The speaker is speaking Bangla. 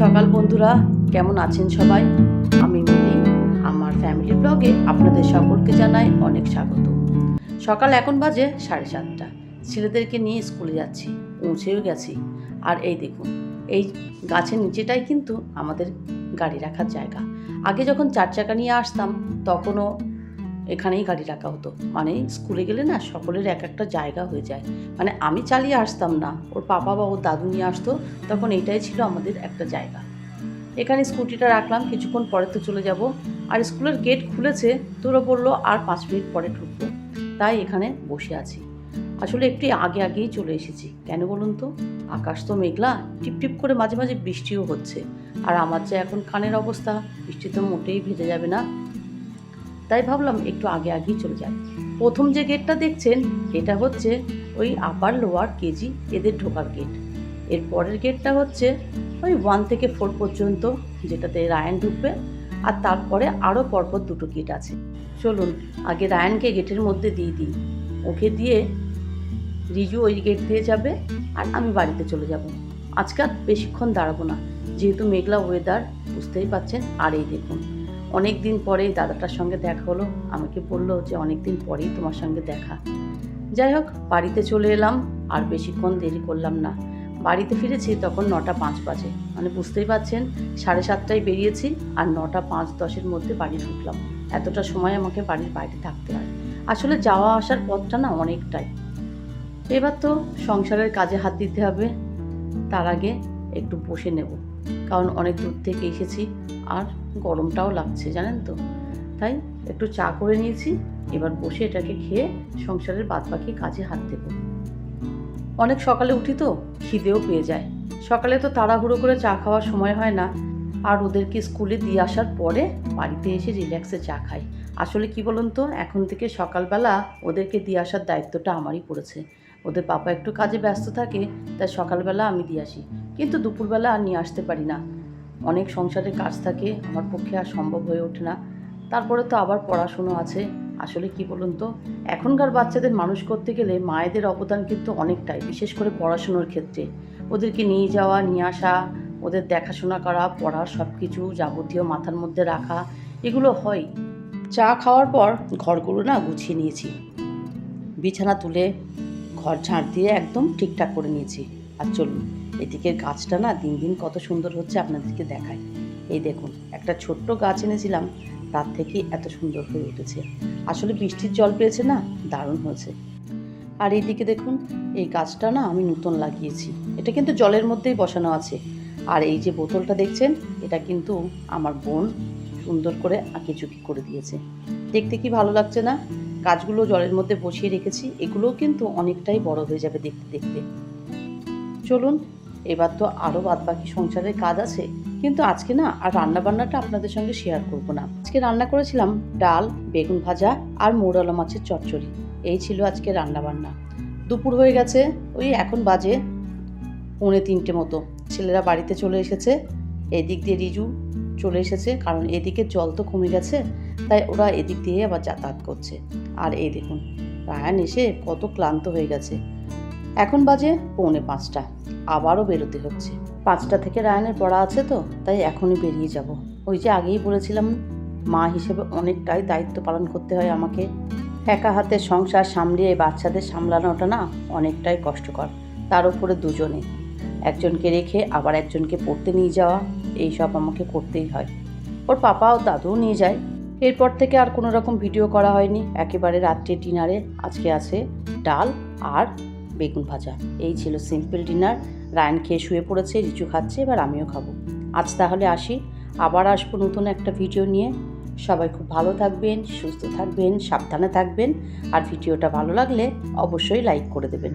সকাল বন্ধুরা। কেমন আছেন সবাই? আমি মিলি। আমার ফ্যামিলি ব্লগে আপনাদের সকলকে জানাই অনেক স্বাগত। সকাল এখন বাজে সাড়ে সাতটা। ছেলেদেরকে নিয়ে স্কুলে যাচ্ছি, পৌঁছেও গেছি। আর এই দেখুন, এই গাছের নিচেটাই কিন্তু আমাদের গাড়ি রাখার জায়গা। আগে যখন চার চাকা নিয়ে আসতাম, তখনও এখানেই গাড়ি রাখা হতো। মানে স্কুলে গেলে না সকলের এক একটা জায়গা হয়ে যায়। মানে আমি চালিয়ে আসতাম না। ওর পাপা বা ওর দাদু নিয়ে আসতো। তখন এইটাই ছিল আমাদের একটা জায়গা। এখানে স্কুটিটা রাখলাম। কিছুক্ষণ পরে তো চলে যাব। আর স্কুলের গেট খুলেছে। তোরা বলল, আর পাঁচ মিনিট পরে ঢুকবো। তাই এখানে বসে আছি। আসলে একটু আগে আগেই চলে এসেছি। কেন বলুন তো? আকাশ তো মেঘলা। টিপটিপ করে মাঝে মাঝে বৃষ্টিও হচ্ছে। আর আমার যে এখন কানের অবস্থা, বৃষ্টি তো মোটেই ভেজে যাবে না। তাই ভাবলাম একটু আগে আগেই চলে যাই। প্রথম যে গেটটা দেখছেন, এটা হচ্ছে ওই আপার লোয়ার কেজি এদের ঢোকার গেটের পরের গেটটা হচ্ছে ওই ওয়ান থেকে ফোর পর্যন্ত, যেটাতে রায়ান ঢুকবে, আর তারপরে আরও পরপর দুটো গেট আছে। চলুন, আগে রায়ানকে গেটের মধ্যে দিয়ে দিই। ওকে দিয়ে রিজু ওই গেট দিয়ে যাবে, আর আমি বাড়িতে চলে যাব। আজকে আর বেশিক্ষণ দাঁড়াবো না। যেহেতু মেঘলা ওয়েদার বুঝতেই পাচ্ছেন আর এই দেখুন অনেক দিন পরে দাদাটার সঙ্গে দেখা হলো। আমাকে বলল যে অনেক দিন পরেই তোমার সঙ্গে দেখা। যাই হোক, বাড়িতে চলে এলাম, আর বেশিক্ষণ দেরি করলাম না। বাড়িতে ফিরেছি তখন নটা পাঁচ বাজে। মানে বুঝতেই পারছেন, সাড়ে সাতটায় বেরিয়েছি আর নটা পাঁচ দশের মধ্যে বাড়ি ঢুকলাম। এতটা সময় আমাকে বাড়ির বাইরে থাকতে হয়। আসলে যাওয়া আসার পথটা না অনেকটাই। এবার তো সংসারের কাজে হাত দিতে হবে। তার আগে একটু বসে নেব। কারণ অনেক দূর থেকে এসেছি আর গরমটাও লাগছে, জানেন তো। তাই একটু চা করে নিয়েছি, এবার বসে এটাকে খেয়ে সংসারের বাদবাকি কাজে হাত দেব। অনেক সকালে উঠি তো, খিদেও পেয়ে যায়। সকালে তো তাড়াহুড়ো করে চা খাওয়ার সময় হয় না। আর ওদেরকে স্কুলে দিয়ে আসার পরে বাড়িতে এসে রিল্যাক্সে চা খাই। আসলে কি বলুন তো, এখন থেকে সকালবেলা ওদেরকে দিয়ে আসার দায়িত্বটা আমারই পড়েছে। ওদের পাপা একটু কাজে ব্যস্ত থাকে, তাই সকালবেলা আমি দিয়ে আসি। কিন্তু দুপুরবেলা আর নিয়ে আসতে পারি না। অনেক সংসারের কাজ থাকে, আমার পক্ষে আর সম্ভব হয়ে ওঠে না। তারপরে তো আবার পড়াশুনো আছে। আসলে কি বলুন তো? এখনকার বাচ্চাদের মানুষ করতে গেলে মায়েদের অবদান কিন্তু অনেকটাই, বিশেষ করে পড়াশুনোর ক্ষেত্রে। ওদেরকে নিয়ে যাওয়া, নিয়ে আসা, ওদের দেখাশোনা করা, পড়ার সব কিছু যাবতীয় মাথার মধ্যে রাখা, এগুলো হয়। চা খাওয়ার পর ঘরগুলো না গুছিয়ে নিয়েছি। বিছানা তুলে ঘর ঝাড় দিয়ে একদম ঠিকঠাক করে নিয়েছি। আর চলুন, এদিকের গাছটা না দিন দিন কত সুন্দর হচ্ছে আপনাদেরকে দেখায় এই দেখুন, একটা ছোট্ট গাছ এনেছিলাম, তার থেকে এত সুন্দর হয়ে উঠেছে। আসলে বৃষ্টির জল পেয়েছে না, দারুণ হয়েছে। আর এইদিকে দেখুন, এই গাছটা না আমি নতুন লাগিয়েছি। এটা কিন্তু জলের মধ্যেই বসানো আছে। আর এই যে বোতলটা দেখছেন, এটা কিন্তু আমার বোন সুন্দর করে আঁকিচুকি করে দিয়েছে। দেখতে কি ভালো লাগছে না? গাছগুলো জলের মধ্যে বসিয়ে রেখেছি, এগুলোও কিন্তু অনেকটাই বড় হয়ে যাবে দেখতে দেখতে। চলুন, এবার তো আরও বাদবাকি সংসারের কাজ আছে, কিন্তু আজকে না আর রান্না বান্নাটা আপনাদের সঙ্গে শেয়ার করব না। আজকে রান্না করেছিলাম ডাল, বেগুন ভাজা আর মৌরালা মাছের চচ্চড়ি। এই ছিল আজকে রান্না বান্না দুপুর হয়ে গেছে, ওই এখন বাজে পৌনে তিনটে মতো। ছেলেরা বাড়িতে চলে এসেছে। এদিক দিয়ে রিজু চলে এসেছে, কারণ এদিকে জল তো কমে গেছে, তাই ওরা এদিক দিয়ে আবার যাতায়াত করছে। আর এই দেখুন, রায়ান এসে কত ক্লান্ত হয়ে গেছে। এখন বাজে পৌনে পাঁচটা, আবারও বেরোতে হচ্ছে। পাঁচটা থেকে রায়ানের পড়া আছে তো, তাই এখনই বেরিয়ে যাব। ওই যে আগেই বলেছিলাম, মা হিসেবে অনেকটাই দায়িত্ব পালন করতে হয় আমাকে। একা হাতে সংসার সামলিয়ে বাচ্চাদের সামলানোটা না অনেকটাই কষ্টকর, তার উপরে দুজনে। একজনকে রেখে আবার একজনকে পড়তে নিয়ে যাওয়া। এই সব আমাকে করতেই হয়। ওর পাপা ও দাদুও নিয়ে যায়। এরপর থেকে আর কোনো রকম ভিডিও করা হয়নি। একেবারে রাত্রে ডিনারে আজকে আছে ডাল আর বেগুন ভাজা। এই ছিল সিম্পল ডিনার রায়ন খেয়ে শুয়ে পড়েছে, রিচু খাচ্ছে, এবার আমিও খাব। আজ তাহলে আসি। আবার আসব নতুন একটা ভিডিও নিয়ে। সবাই খুব ভালো থাকবেন, সুস্থ থাকবেন, সাবধানে থাকবেন। আর ভিডিওটা ভালো লাগলে অবশ্যই লাইক করে দেবেন।